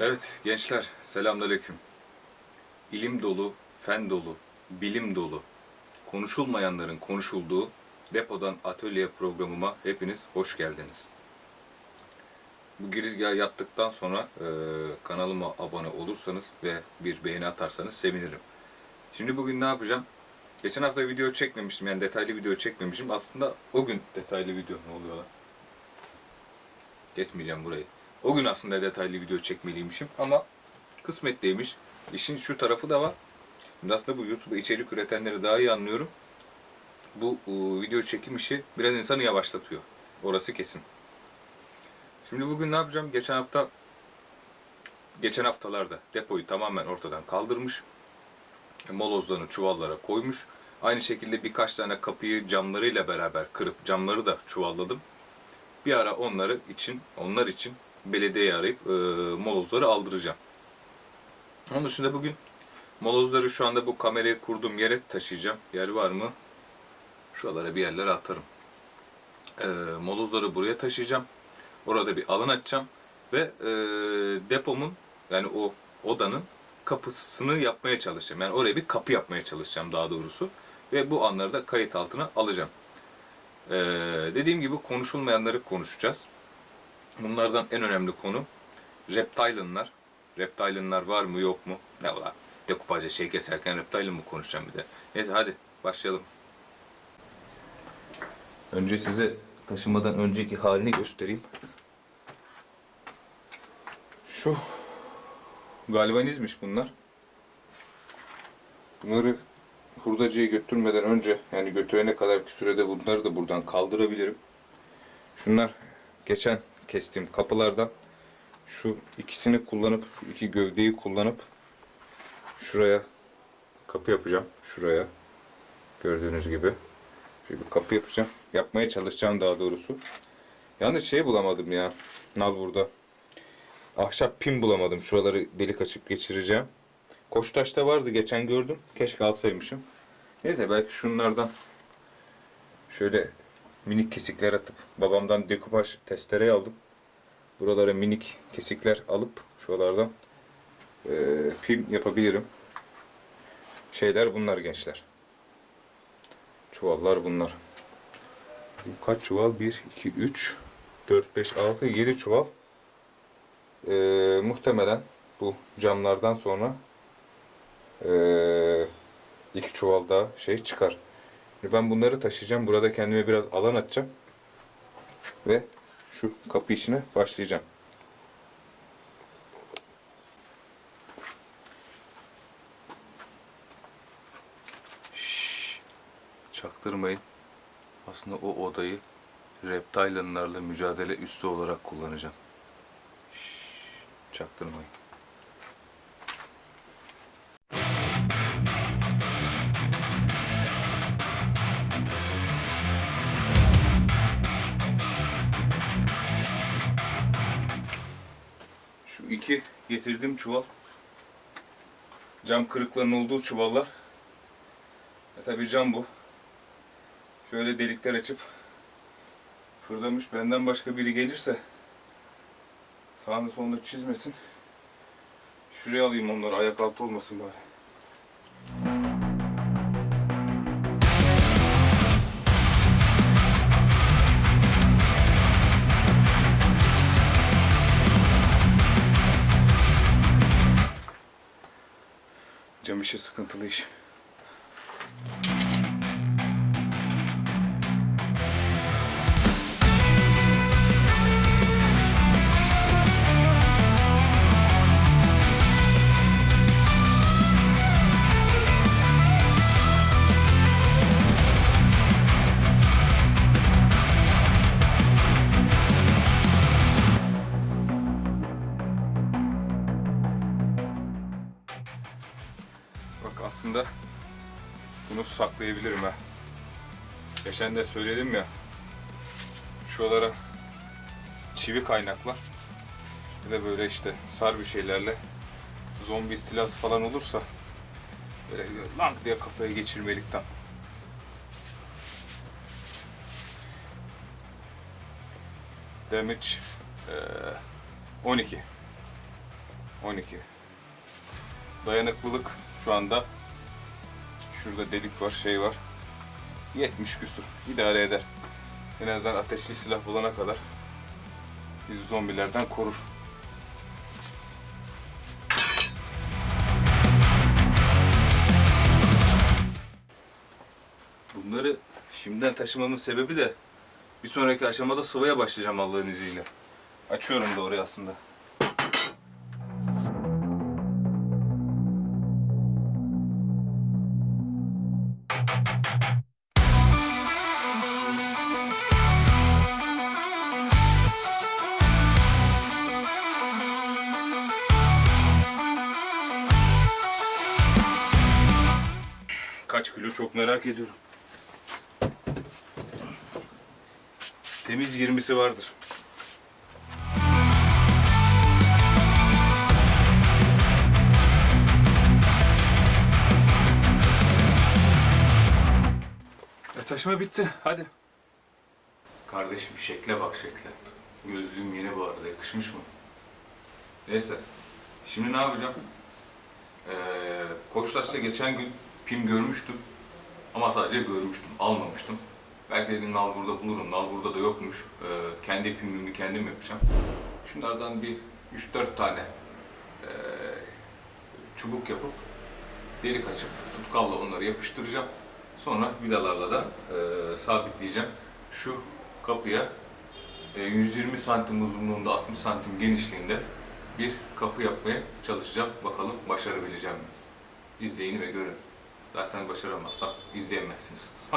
Evet gençler selamünaleyküm. İlim dolu, fen dolu, bilim dolu, konuşulmayanların konuşulduğu depodan atölye programıma hepiniz hoş geldiniz. Bu girizgahı yaptıktan sonra e, kanalıma abone olursanız ve bir beğeni atarsanız sevinirim. Şimdi bugün ne yapacağım? Geçen hafta video çekmemiştim yani detaylı video çekmemişim. Aslında o gün detaylı video ne oluyor lan? Kesmeyeceğim burayı. O gün aslında detaylı video çekmeliymişim ama kısmet değilmiş. İşin şu tarafı da var. Şimdi aslında bu YouTube'a içerik üretenleri daha iyi anlıyorum. Bu e, video çekim işi biraz insanı yavaşlatıyor. Orası kesin. Şimdi bugün ne yapacağım? Geçen hafta geçen haftalarda depoyu tamamen ortadan kaldırmış. Molozlarını çuvallara koymuş. Aynı şekilde birkaç tane kapıyı camlarıyla beraber kırıp camları da çuvalladım. Bir ara onları için, onlar için belediyeyi arayıp e, molozları aldıracağım. Onun dışında bugün molozları şu anda bu kamerayı kurduğum yere taşıyacağım. Yer var mı? Şuralara bir yerlere atarım. E, molozları buraya taşıyacağım. Orada bir alan açacağım. Ve e, depomun yani o odanın kapısını yapmaya çalışacağım. Yani oraya bir kapı yapmaya çalışacağım daha doğrusu. Ve bu anları da kayıt altına alacağım. Ee, dediğim gibi konuşulmayanları konuşacağız. Bunlardan en önemli konu reptilinler. Reptilinler var mı yok mu? Ne ola? Dekupajda şey keserken reptilin mi konuşacağım bir de. Neyse hadi başlayalım. Önce size taşımadan önceki halini göstereyim. Şu galvanizmiş bunlar. Bunları hurdacıya götürmeden önce yani götürene kadar bir sürede bunları da buradan kaldırabilirim. Şunlar geçen kestiğim kapılardan şu ikisini kullanıp şu iki gövdeyi kullanıp şuraya kapı yapacağım. Şuraya gördüğünüz gibi şöyle bir kapı yapacağım. Yapmaya çalışacağım daha doğrusu. Yalnız şey bulamadım ya. Nal burada. Ahşap pin bulamadım. Şuraları delik açıp geçireceğim. Koçtaş'ta vardı geçen gördüm. Keşke alsaymışım. Neyse belki şunlardan şöyle minik kesikler atıp babamdan dekupaj testereyi aldım. Buralara minik kesikler alıp şuralardan e, film yapabilirim. Şeyler bunlar gençler. Çuvallar bunlar. Bu kaç çuval? 1, 2, 3, 4, 5, 6, 7 çuval. E, muhtemelen bu camlardan sonra ee, iki çuval daha şey çıkar. Ben bunları taşıyacağım. Burada kendime biraz alan açacağım. Ve şu kapı işine başlayacağım. Şşş, çaktırmayın. Aslında o odayı reptilinlerle mücadele üstü olarak kullanacağım. Şşş, çaktırmayın. İki getirdiğim çuval cam kırıklarının olduğu çuvallar. E tabi cam bu. Şöyle delikler açıp fırlamış benden başka biri gelirse sağını solunu çizmesin. Şuraya alayım onları ayak altı olmasın bari. Cam işi sıkıntılı iş. Geçen de söyledim ya. Şuralara çivi kaynakla bir de böyle işte sar bir şeylerle zombi istilası falan olursa böyle lang diye kafaya geçirmelikten. Damage eee, 12. 12. Dayanıklılık şu anda şurada delik var, şey var. 70 küsur. İdare eder. En azından ateşli silah bulana kadar bizi zombilerden korur. Bunları şimdiden taşımamın sebebi de bir sonraki aşamada sıvaya başlayacağım Allah'ın izniyle. Açıyorum da orayı aslında. Çok merak ediyorum. Temiz 20'si vardır. E taşıma bitti. Hadi. Kardeşim şekle bak şekle. Gözlüğüm yeni bu arada. Yakışmış mı? Neyse. Şimdi ne yapacağım? Ee, Koçtaş'ta geçen gün pim görmüştüm. Ama sadece görmüştüm. Almamıştım. Belki dedim nal burada bulurum. Nal burada da yokmuş. Ee, kendi pimimi kendim yapacağım. Şunlardan bir 3-4 tane ee, çubuk yapıp delik açıp tutkalla onları yapıştıracağım. Sonra vidalarla da ee, sabitleyeceğim. Şu kapıya ee, 120 santim uzunluğunda 60 santim genişliğinde bir kapı yapmaya çalışacağım. Bakalım başarabileceğim mi? İzleyin ve görün. Zaten başaramazsam izleyemezsiniz.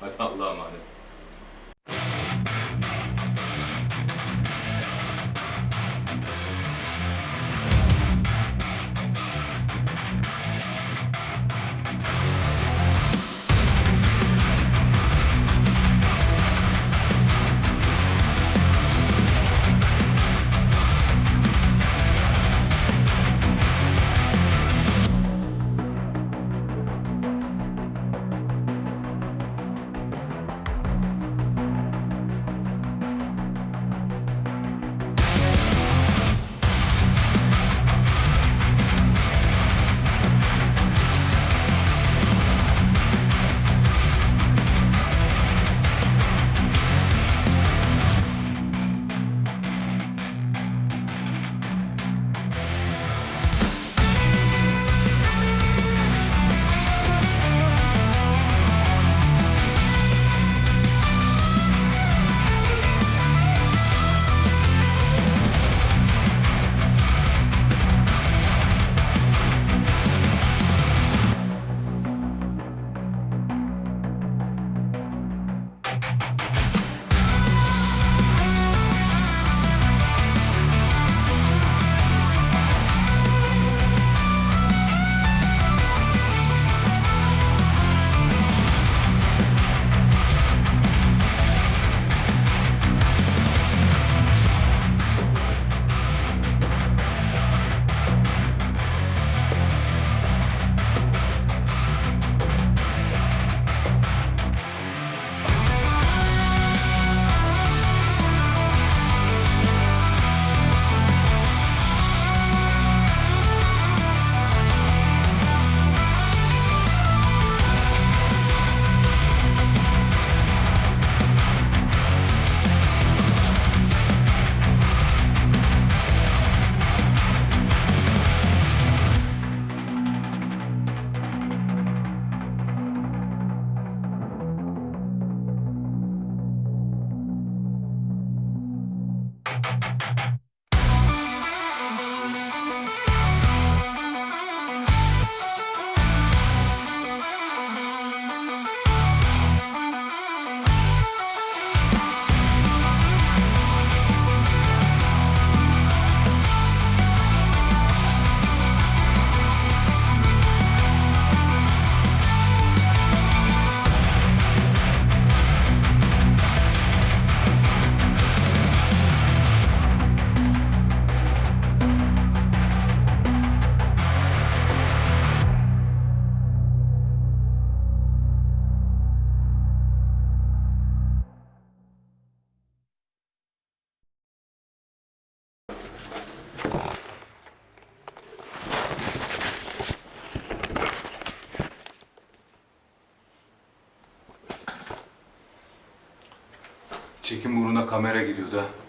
Hadi Allah'a emanet. Kamera gidiyor da.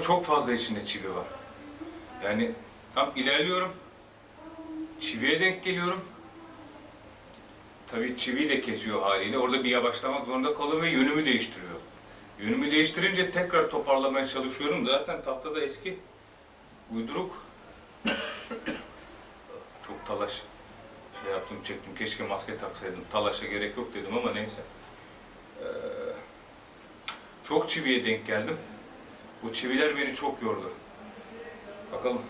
Çok fazla içinde çivi var. Yani tam ilerliyorum. çiviye denk geliyorum. Tabii çiviyi de kesiyor haliyle. Orada bir yavaşlamak zorunda kalıyorum ve yönümü değiştiriyor. Yönümü değiştirince tekrar toparlamaya çalışıyorum. Zaten tahtada eski uyduruk. Çok talaş şey yaptım çektim. Keşke maske taksaydım. Talaşa gerek yok dedim ama neyse. Ee, çok çiviye denk geldim. Bu çiviler beni çok yordu. Bakalım.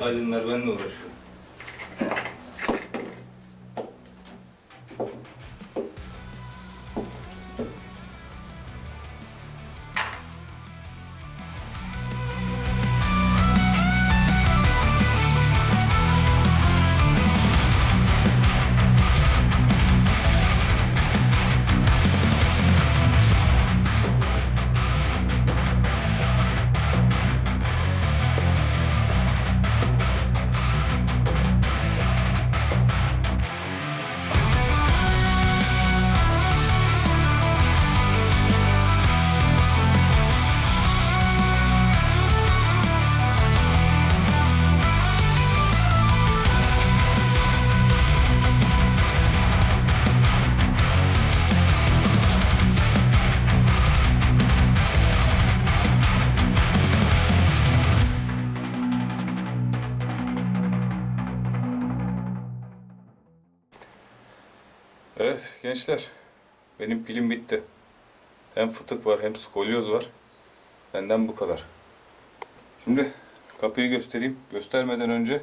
Reptilinler benimle uğraşıyor. Gençler. Benim pilim bitti. Hem fıtık var hem skolyoz var. Benden bu kadar. Şimdi kapıyı göstereyim. Göstermeden önce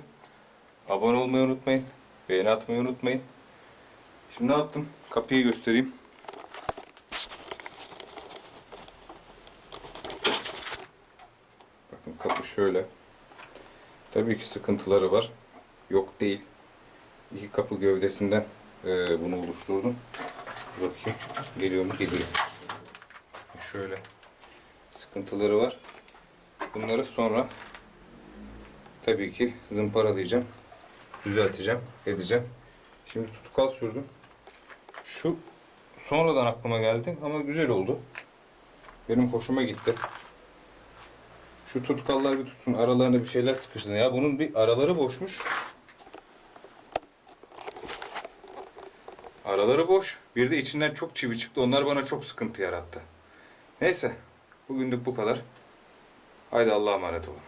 abone olmayı unutmayın. Beğeni atmayı unutmayın. Şimdi ne yaptım? Kapıyı göstereyim. Bakın kapı şöyle. Tabii ki sıkıntıları var. Yok değil. İki kapı gövdesinden eee, bunu oluşturdum. Bakayım. Geliyor mu? Geliyor. Şöyle. Sıkıntıları var. Bunları sonra tabii ki zımparalayacağım. Düzelteceğim. Edeceğim. Şimdi tutkal sürdüm. Şu sonradan aklıma geldi ama güzel oldu. Benim hoşuma gitti. Şu tutkallar bir tutsun. Aralarına bir şeyler sıkışsın. Ya bunun bir araları boşmuş. Araları boş. Bir de içinden çok çivi çıktı. Onlar bana çok sıkıntı yarattı. Neyse. Bugünlük bu kadar. Haydi Allah'a emanet olun.